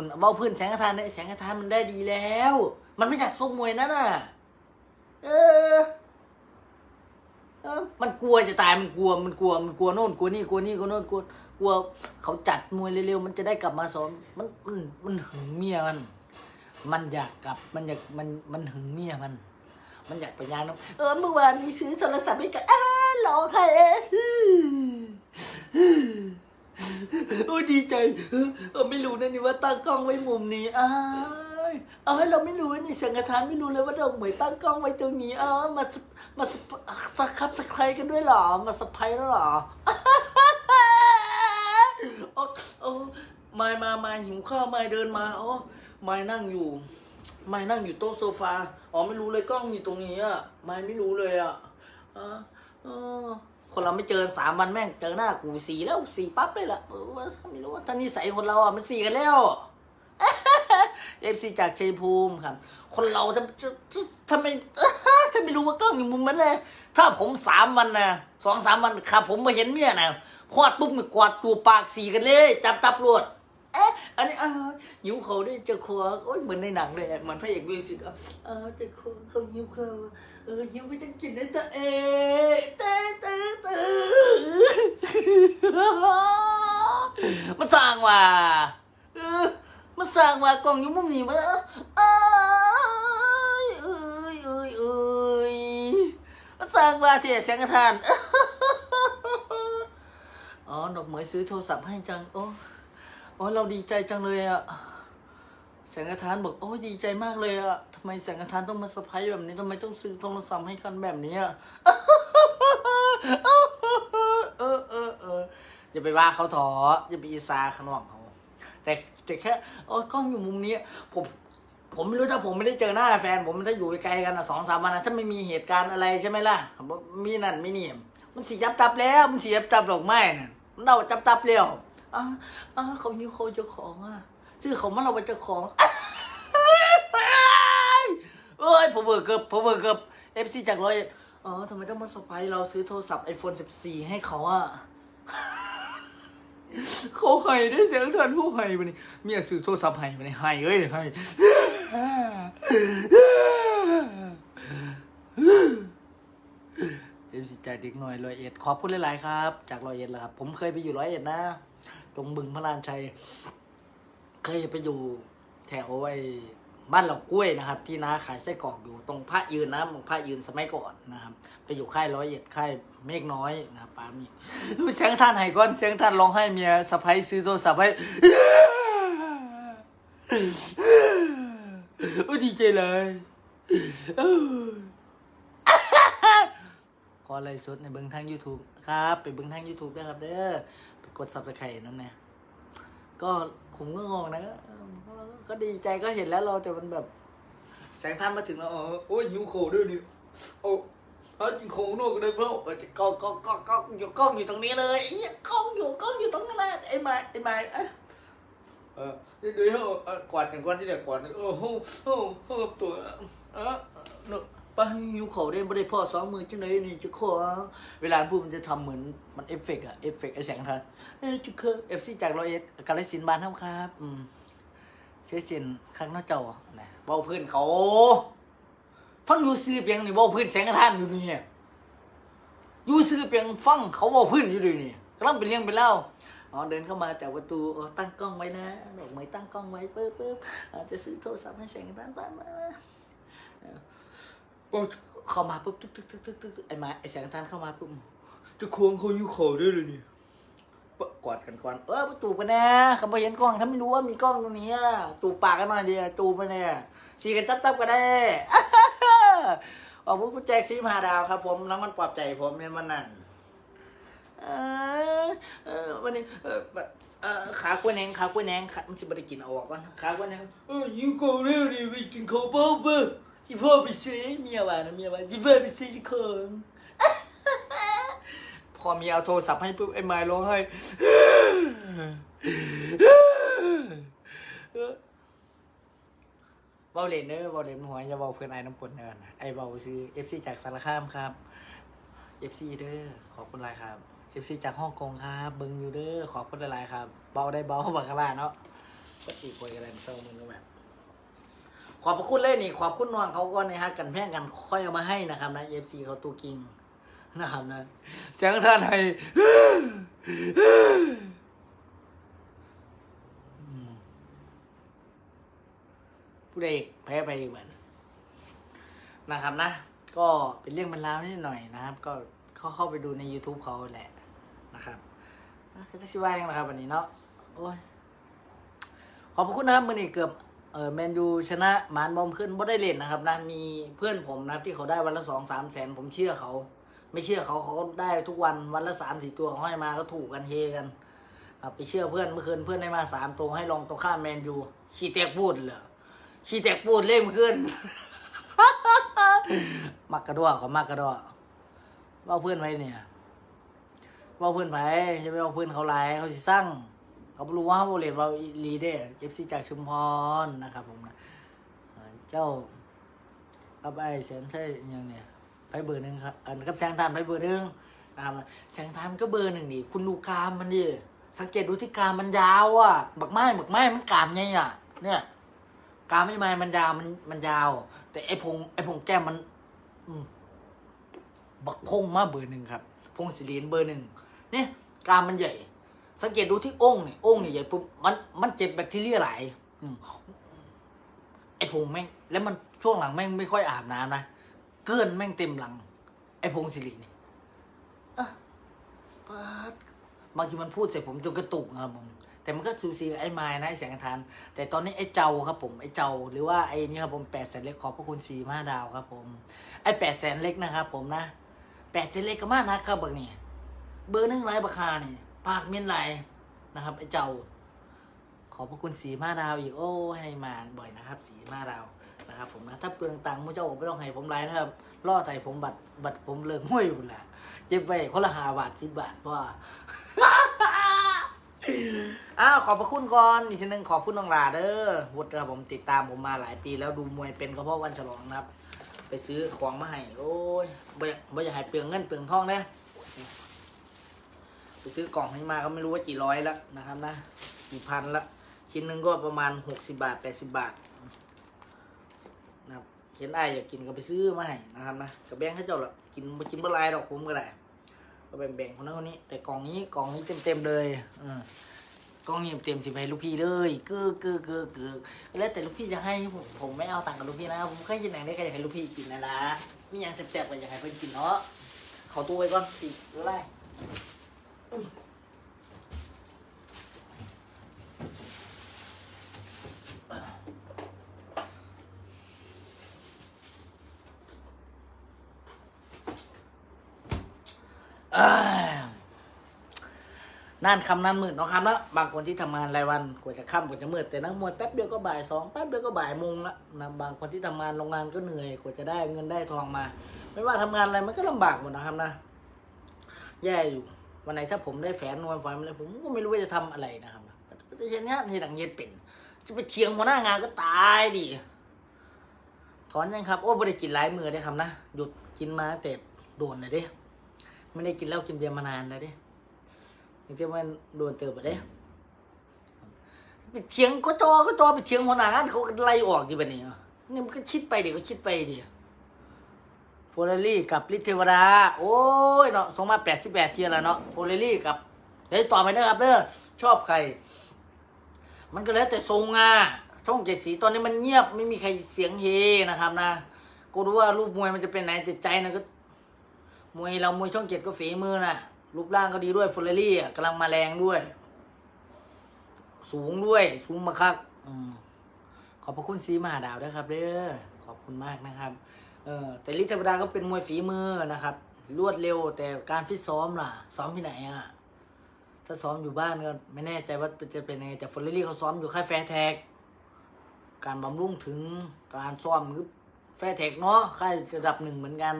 คุณเบ้าพื้นแสงกระทานเนี่ยแสงกระทานมันได้ดีแล้ว มันไม่อยากชกมวยนั่นน่ะ เออเออ มันกลัวจะตายมันกลัวมันกลัวมันกลัวโน่นกลัวนี่กลัวนี่กลัวโน่นกลัวกลัวเขาจัดมวยเร็วๆมันจะได้กลับมาซ้อมมันมันมันหึงเมียมัน มันอยากกลับมันอยากมันมันหึงเมียมัน มันอยากไปย่างน้ำเออเมื่อวานนี้ซื้อโทรศัพท์ให้กันอ้าร้องไห้ โอ้ดีใจเออไม่รู้นะนี่ว่าตั้งกล้องไว้มุมนี้อ้ายเอ้ยเราไม่รู้นี่สังกทานไม่รู้เลยว่าเราเหมยตั้งกล้องไว้ตรงนี้อ้ามาสมาสสักครับสักใครกันด้วยเหรอมาสะพายแล้วเหรอโอ้โอ้ไม่มามาหิวข้าวไม่เดินมาอ๋อไม่นั่งอยู่ไม่นั่งอยู่โต๊ะโซฟาอ๋อไม่รู้เลยกล้องอยู่ตรงนี้อะไม่ไม่รู้เลยอะอ่าเออ คนเราไม่เจอสามวันแม่งเจอหน้ากูสีแล้วสีปั๊บเลยล่ะเออว่าไม่รู้ว่าท่านนี้ใส่คนเราอะมันสีกันแล้วเอฟซีจากชัยภูมิครับ คนเราจะทำไมถ้าไม่รู้ว่ากล้องอยู่มุมมันเลยถ้าผมสามวันนะสองสามวันครับผมมาเห็นเมียนะคลอดปุ๊บมันกวาดตัวปากสีกันเลย จับตับรวด อ๊ะอันนี้เอ่าหิวเขาได้เจอครัวโอ้ยเหมือนในหนังเลยเหมือนพระเอกวิวสิตอะเออเจอครัวเขาหิวเขาเออหิวไปจังกินได้แต่เอ๊ะเต้เต้เต้มันสร้างว่าเออมันสร้างว่ากล้องอยู่มุมนี้มาเอ้ยเอ้ยเอ้ยเอ้ยมันสร้างว่าเที่ยแสงกระทานอ๋อดอกเหมยซื้อโทรศัพท์ให้จังโอ้ โอ้เราดีใจจังเลยอะแสงกระทานบอกโอ้ดีใจมากเลยอะทำไมแสงกระทานต้องมาเซอร์ไพรส์แบบนี้ทำไมต้องซื้อโทรศัพท์ให้กันแบบนี้อะเออเออเอออย่าไปว่าเขาถออย่าไปอีซาขนองเขาแต่แต่แค่โอ้กล้องอยู่มุมนี้ ผมผมไม่รู้ถ้าผมไม่ได้เจอหน้าแฟน ผมถ้าอยู่ไกลกันสองสามวันอะถ้าไม่มีเหตุการณ์อะไรใช่ไหมล่ะมีนั่นมีนี่มันสียับตับแล้ว มันสียับตับดอกไม้น่ะมันเราจับตับแล้ว อ่าอ่าเขาหิวเขาเจ้าของอะซื้อเขามาเราเป็นเจ้าของเอ้ยผมเบิกเกือบผมเบิกเกือบเอฟซีจากร้อยอ๋อทำไมต้องมาสไปร์เราซื้อโทรศัพท์ iPhone 14ให้เขาอะเขาให้ได้เสียงเถินเขาให้ไปนี่เมียซื้อโทรศัพท์ให้ไปนี่ให้เอ้ยให้เอฟซีจากเด็กหน่อยร้อยเอ็ดขอบคุณหลายๆครับ จากร้อยเอ็ดแหละครับ ผมเคยไปอยู่ร้อยเอ็ดนะ ตรงบึงพระลานชัย เคยไปอยู่แถวไอ้บ้านเหล่ากล้วยนะครับ ที่น้าขายไส้กรอกอยู่ตรงพระยืนนะตรงพระยืนสมัยก่อนนะครับ ไปอยู่ค่ายร้อยเอ็ดค่ายเมฆน้อยนะปามีเสียงท่านไห้ก้อนเสียงท่านร้องให้เมียสะพ้ยซื้อโทรศัพท์ให้โอ้ดีใจเลย ขออะไรสดในเบิ้งทาง YouTube ครับ ไปเบิ้งทาง YouTube ด้วยครับเด้อไปกดซับสไครต์นั่นแน่ก็ผมก็งงนะก็ดีใจก็เห็นแล้วเราแต่มันแบบ แสงท่านมาถึงแล้วอ๋อโอ้ยหิวโคด้วยดิโอ้เอาจริงโคโน่ก็ได้เพราะเออกล้องก้องก้องก้องอยู่กล้องอยู่ตรงนี้เลยไอ้เหี้ยกล้องอยู่กล้องอยู่ตรงนั้นแหละไอ้ไม้ไอ้ไม้เออเดี๋ยวเดี๋ยวกวาดกันก่อนที่เดี๋ยวกวาดโอ้โหโอ้โหตัวเออเนอะ ป้าหิวเขาได้ไม่ได้พ่อสองมือจังเลยนี่จะขอเวลาพูดมันจะทำเหมือนมันเอฟเฟกต์อะเอฟเฟกต์ไอ้แสงทันเอ้ยจุกเคอเอฟซีจากร้อยเอ็ดกาลสินบานเท่าครับอืมเสียเสียนข้างนอกเจ้านะเบาพื้นเขาฟังยูซื้อเพียงนี่เบาพื้นแสงทานอยู่นี่ยูซื้อเพียงฟังเขาเบาพื้นอยู่ดีนี่กำลังเป็นเรื่องเป็นเล่าอ๋อเดินเข้ามาจากประตูอ๋อตั้งกล้องไว้นะดอกไม้ตั้งกล้องไว้ปึ๊บปึ๊บอ่าจะซื้อโทรศัพท์ให้แสงทานบ้านมา ปุ๊บเข้ามาปุ๊บตึ๊กตึ๊กตึ๊กตึ๊กตึ๊กไอ้มาไอ้แสงกระทานเข้ามาปุ๊บจะควงเขาอยู่เขาด้วยเลยนี่กอดกันก่อนเออไปจูบกันแน่เขาไปเห็นกล้องถ้าไม่รู้ว่ามีกล้องตรงนี้อะจูบปากกันหน่อยเดียวจูบไปเนี่ยสีกันจับจับๆกันได้ขอบคุณคุณแจ็คซีมาดาวครับ ผมน้องมันปลอบใจผมเป็นวันนั้นเออวันนี้เออขากล้วแหนงขากล้วแหนงมันจะไม่ได้กินเอาออกก่อนขากล้วแหนงเออยิงโกเร็วดิไปกินข้าเปล่าเบ้อ ที่พ่อไปซื้อเมียว่านะเมียว่าที่พ่อไปซื้อของพอมีเอาโทรศัพท์ให้ปุ๊บไอ้ไม้ร้องไห้เบาเลนเนอร์เบาเลนหัวอย่าเบาเพื่อนไอ้น้ำปนเนอร์นะไอ้เบาซื้อ FC จากสารคามครับ FC เด้อขอบคุณหลายครับ FC จากฮ่องกงครับเบิงอยู่เด้อขอบคุณหลายครับ เบาได้เบาบักกะลาเนาะก็ตีคุยกันอะไรมันเศร้ามึงก็แบบ ขอบพระคุณเลยนี่ขอบคุณน้องเขาก็นะฮะกันแพงกันค่อยเอามาให้นะครับนะเอฟซีเขาตัวกิงนะครับนะเสียงท่านให้ผู้ใดแพ้ไปเหมือนนะครับนะ ก็เป็นเรื่องบรรลาวนิดหน่อยนะครับ ก็เข้าเข้าไปดูใน YouTube เขาแหละนะครับอะคือจะชิว่ายังนะครับวันนี้เนาะโอ้ยขอบคุณนะครับมือนี้เกือบ เออแมนยูชนะมานบอมขึ้นบ่ได้เล่นนะครับนะมีเพื่อนผมนะที่เขาได้วันละสองสามแสนผมเชื่อเขา ไม่เชื่อเขาเขาได้ทุกวันวันละสามสี่ตัวเขาให้มาก็ถูกกันเฮกันอไปเชื่อเพื่อนเมื่อคืนเพื่อนได้มาสามตัวให้ลองตัวข้ามแมนยูขี้แตกพูดเหรอขี้แตกพูดเล่มขึ้นมักกระดวกับมักกระดวว่าเพื่อนไว้เนี่ยว่าเพื่อนไผจะไปว่าเพื่อนเขาไลายเขาสิสร้าง เขาบรู้ว่าเขาเรียนว่าลีเดอร์เอฟซีจากชุมพรนะครับผมนะเจ้ากับไอ้แสนใช่ยังเนี่ยไปเบอร์หนึ่งครับอันกับแสงทานไปเบอร์หนึ่งนะครับแสงทานก็เบอร์หนึ่งนี่คุณดูกรามมันดิสังเกตดูที่กรามมันยาวอะบักไม้บักไม้มันกรามไงอะเนี่ยกรามไม่ไม้มันยาวมันมันยาว แต่ไอพงไอพงแก้มมัน อืบักพงมาเบอร์หนึ่งครับ พงศิลีนเบอร์หนึ่งเนี่ยกรามมันใหญ่ สังเกตดูที่องค์นี่องค์นี่ใหญ่ปุ๊บมันมันเจ็บแบคทีเรียหลายอืมไอ้พงแม่ง แล้วมันช่วงหลังแม่งไม่ค่อยอาบน้ำนะเกินแม่งเต็มหลัง ไอ้พงศิรินี่อะปาดบางทีมันพูดเสร็จผมจนกระตุกนะครับผมแต่มันก็ซูซีกับไอ้ไม้นะไอ้แสงทาน แต่ตอนนี้ไอ้เจ้าครับผมไอ้เจ้าหรือว่าไอ้นี่ครับผมแปดแสนเล็กขอบพระคุณสีมาดาวครับผมไอ้แปดแสนเล็กนะครับผมนะแปดแสนเล็กก็มากนะครับบักนี่เบอร์หนึ่งไรราคานี่ ปากเมียนไรนะครับไอ้เจ้า ขอบพระคุณสีมาดาวอีกโอ้ให้มาบ่อยนะครับ สีมาดาวนะครับ ผมนะถ้าเปลืองตังค์มุเจ้าไม่ต้องให้ผมไรนะครับล่อไต่ผมบัตรบัตรผมเลิกห้วยอยู่แหละเจ็บไปคนละหาบาทสิบบาทเพราะอ้าวขอบพระคุณก่อนอีกทีหนึงขอบคุณน้องหลาเด้อวุฒิครับผมติดตามผมมาหลายปีแล้วดูมวยเป็นก็เพราะวันฉลองนะครับ ไปซื้อของมาให้โอ้ยไม่ไม่อยากให้เปลืองเงินเปลืองทองเด้ไป ซื้อกล่องนี้มาก็ไม่รู้ว่ากี่ร้อยแล้วนะครับนะกี่พันละชิ้นหนึ่งก็ประมาณหกสิบาทแปดสิบาทนะครับเห็นไอ้ายอยากกินก็ไปซื้อมาให้นะครับนะกับแบงค์ให้เจ้าละกินบ่กินบ่หลายดอกผมก็ได้ก็แบ่งๆคนนั้นคนนี้ แต่กล่องนี้กล่องนี้เต็มๆเลยเออกล่องนี้เต็มสิบให้ลูกพี่เลยเกือเกือเกือเกือแล้วแต่ลูกพี่จะให้ผมผมไม่เอาตังค์กับลูกพี่นะผมแค่กินอย่างนี้ก็อยากให้ลูกพี่กินนะนะมีอย่างแซ่บๆก็อยากให้เพื่อนกินเนาะขาตัวไว้ก่อนสิไล่อ่า นั่นคำนั้นมืดเนาะครับแล้วบางคนที่ทำงานรายวันกว่าจะค่ำกว่าจะมืดแต่นักมวยแป๊บเดียวก็บ่ายสองแป๊บเดียวก็บ่ายโมงละนะบางคนที่ทำงานโรงงานก็เหนื่อยกว่าจะได้เงินได้ทองมา ไม่ว่าทำงานอะไรมันก็ลำบากหมดนะครับนะ แย่อยู่ วันไหนถ้าผมได้แฝนนวลไฟอะไรผมก็ไม่รู้ว่าจะทำอะไรนะครับจะเช่นนี้ที่ดังเย็ดเป็น จะไปเชียงหัวหน้างานก็ตายดิถอนยังครับโอ้ไม่ได้กินหลายมือได้ครับนะหยุดกินมาแต่โดนเลยเด้ไม่ได้กินเหล้ากินเบียร์มานานแล้วเด้ยังเทียมันโดนเติบไปเด้ไปเถียงก็จอก็จอไปเถียงหัวหน้างานเขาก็ไล่ออกดิบันนี้นี่มันก็คิดไปเดี๋ยวก็คิดไปเดิโฟเรลี่กับลิทเทวดา โอ้ยเนาะส่งมาแปดสิบแปดเทียแล้วเนาะโฟเรลี่กับเดี๋ยวต่อไปนะครับเด้อชอบใคร มันก็แล้วแต่ทรงอะช่องเจ็ดสีตอนนี้มันเงียบไม่มีใครเสียงเฮนะครับนะกูรู้ว่ารูปมวยมันจะเป็นไหนแต่ใจนะก็มวยเรามวยช่องเจ็ดก็ฝีมือนะรูปร่างก็ดีด้วยฟอร์เรลี่อะกำลังมาแรงด้วย สูงด้วย สูงมาคักอืมขอบพระคุณซีมหาดาวด้วยครับเด้อขอบคุณมากนะครับ เออแต่ลิทเทวดาก็เป็นมวยฝีมือนะครับ รวดเร็วแต่การฟิตซ้อมล่ะ ซ้อมที่ไหนอะ ถ้าซ้อมอยู่บ้านก็ไม่แน่ใจว่าจะเป็นยังไงแต่ฟอร์เรลี่เขาซ้อมอยู่ค่ายแฟร์แท็ก การบำรุงถึงการซ้อมคือแฟร์แท็กเนาะค่ายระดับหนึ่งเหมือนกัน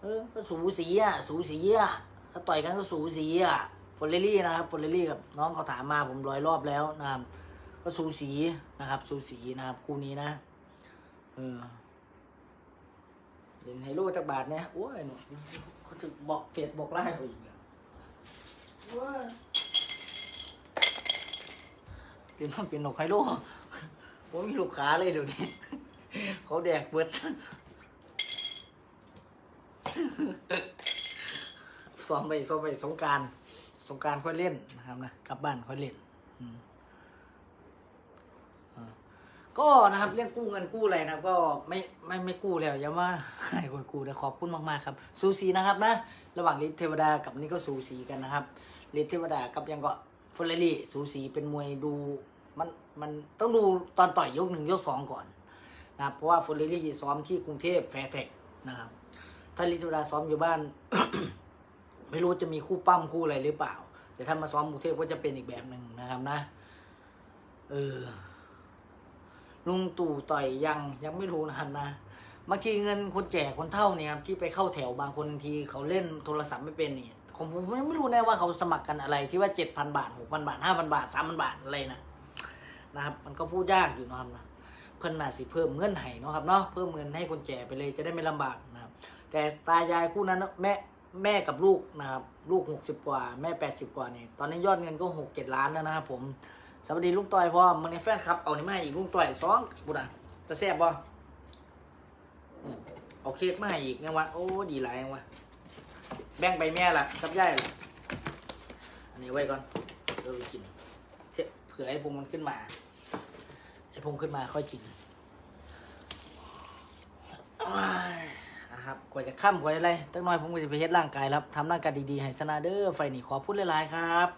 เออก็สูสีอะสูสีอะถ้าต่อยกันก็สูสีอะฟอร์เรลี่นะครับฟอร์เรลี่กับน้องเขาถามมาผมร้อยรอบแล้วนะครับก็สูสีนะครับ สูสีนะครับคู่นี้นะเออ เล่นไฮโลจากบาทเนี่ยโอ้ยหนูเขาจะบอกเฟซบอกไล่เขาอีกอะว้าเรียนมาเป็นหนกไฮโลผมมีลูกค้าเลยเดี๋ยวนี้ เขาแดกเบิดซ้อมไปซ้อมไปสงการสงการค่อยเล่นนะครับนะกลับบ้านค่อยเล่น อืม ก็นะครับเรื่องกู้เงินกู้อะไรนะก็ไม่ไม่ไม่กู้แล้วอย่ามาให้คนกู้นะขอบคุณมากๆครับ สูสีนะครับนะ ระหว่างฤทธิ์เทวดากับนี่ก็สูสีกันนะครับฤทธิ์เทวดากับยังก็เฟอร์เรรี่สูสีเป็นมวยดูมันมันต้องดูตอนต่อยยกหนึ่งยกสองก่อนนะครับเพราะว่าเฟอร์เรรี่ซ้อมที่กรุงเทพแฟร์เทคนะครับถ้าฤทธิ์เทวดาซ้อมอยู่บ้าน ไม่รู้จะมีคู่ปั้มคู่อะไรหรือเปล่า แต่ถ้ามาซ้อมกรุงเทพก็จะเป็นอีกแบบหนึ่งนะครับนะเออ ลุงตู่ต่อยยังยังไม่รู้นะครับนะบางทีเงินคนแจกคนเท่าเนี่ยครับที่ไปเข้าแถวบางคนทีเขาเล่นโทรศัพท์ไม่เป็นนี่ผมผมไม่รู้แน่ว่าเขาสมัครกันอะไรที่ว่าเจ็ดพันบาทหกพันบาทห้าพันบาทสามพันบาทอะไรนะนะครับ มันก็พูดยากอยู่นะครับนะเพิ่นน่าสิเพิ่มเงื่อนไขเนาะครับเนาะเพิ่มเงินให้คนแจกไปเลยจะได้ไม่ลำบากนะครับ แต่ตายายคู่นั้นแม่แม่กับลูกนะครับ ลูกหกสิบกว่า แม่แปดสิบกว่าเนี่ยตอนนี้ยอดเงินก็หกเจ็ดล้านแล้วนะครับผม สวัสดีลุงต่อยพ่อมันในแฟนครับ เอานี่มาอีกลุงต่อยสองบุญอะจะแซ่บบ่อืมเอาเค้กมาให้อีกเนี่ยวะโอ้ดีหลายเนี่ยวะแบ่งไปแม่ละกับย่ายละอันนี้ไว้ก่อนเดี๋ยวไปกินเทเผื่อไอ้พงมันขึ้นมาไอ้พงขึ้นมาค่อยกินอ้ายนะครับกว่าจะค่ำกว่าจะอะไรตั้งน้อยผมก็จะไปเฮ็ดร่างกายแล้วทำร่างกายดีๆให้สนาเดอร์ไฟนี่ขอพูดหลายๆครับ